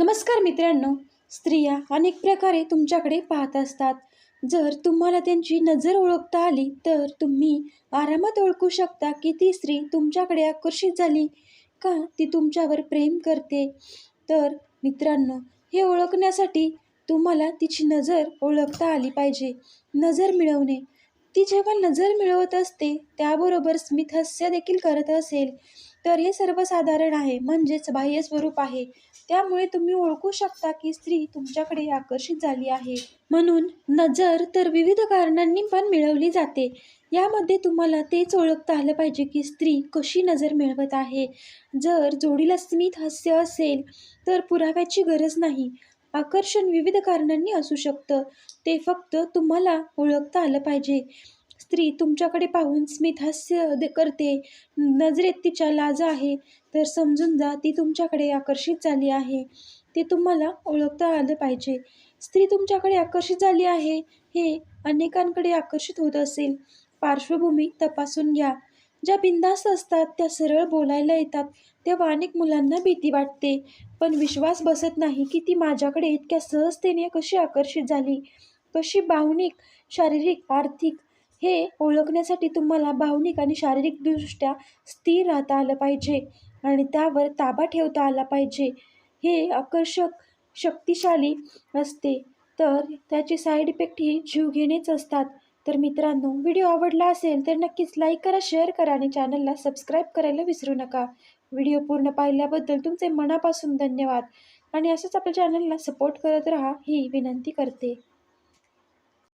नमस्कार मित्रांनो स्त्रिया अनेक प्रकारे तुमच्याकडे पाहत असतात. जर तुम्हाला त्यांची नजर ओळखता आली तर तुम्ही आरामात ओळखू शकता की ती स्त्री तुमच्याकडे आकर्षित झाली का? ती तुमच्यावर प्रेम करते. तर मित्रांनो हे ओळखण्यासाठी तुम्हाला तिची नजर ओळखता आली पाहिजे. नजर मिळवणे. ती जेव्हा नजर मिळवत असते त्याबरोबर स्मित हास्य देखील करत असेल. तर हे सर्वसाधारण आहे म्हणजेच बाह्य स्वरूप आहे. त्यामुळे तुम्ही ओळखू शकता की स्त्री तुमच्याकडे आकर्षित झाली आहे. म्हणून नजर तर विविध कारणांनी पण मिळवली जाते. यामध्ये तुम्हाला तेच ओळखता आलं पाहिजे की स्त्री कशी नजर मिळवत आहे. जर जोडीला स्मित हास्य असेल तर पुराव्याची गरज नाही. आकर्षण विविध कारणांनी असू शकतं. ते फक्त तुम्हाला ओळखता आलं पाहिजे. स्त्री तुमच्याकडे पाहून स्मित हास्य करते. नजरेत तिच्या लाज आहे. तर समजून जा ती तुमच्याकडे आकर्षित झाली आहे. ते तुम्हाला ओळखता आलं पाहिजे. स्त्री तुमच्याकडे आकर्षित झाली आहे. हे अनेकांकडे आकर्षित होत असेल. पार्श्वभूमी तपासून घ्या. ज्या बिंदास्त असतात त्या सरळ बोलायला येतात. तेव्हा अनेक मुलांना भीती वाटते. पण विश्वास बसत नाही की ती माझ्याकडे इतक्या सहजतेने कशी आकर्षित झाली. कशी भावनिक शारीरिक आर्थिक हे ओळखण्यासाठी तुम्हाला भावनिक आणि शारीरिकदृष्ट्या स्थिर राहता आलं पाहिजे आणि त्यावर ताबा ठेवता आला पाहिजे. हे आकर्षक शक्तिशाली असते. तर त्याचे साईड इफेक्ट ही जीव घेणेच असतात. तर मित्रांनो व्हिडिओ आवडला असेल तर नक्कीच लाईक करा शेअर करा आणि चॅनलला सबस्क्राईब करायला विसरू नका. व्हिडिओ पूर्ण पाहिल्याबद्दल तुमचे मनापासून धन्यवाद. आणि असंच आपल्या चॅनलला सपोर्ट करत राहा ही विनंती करते.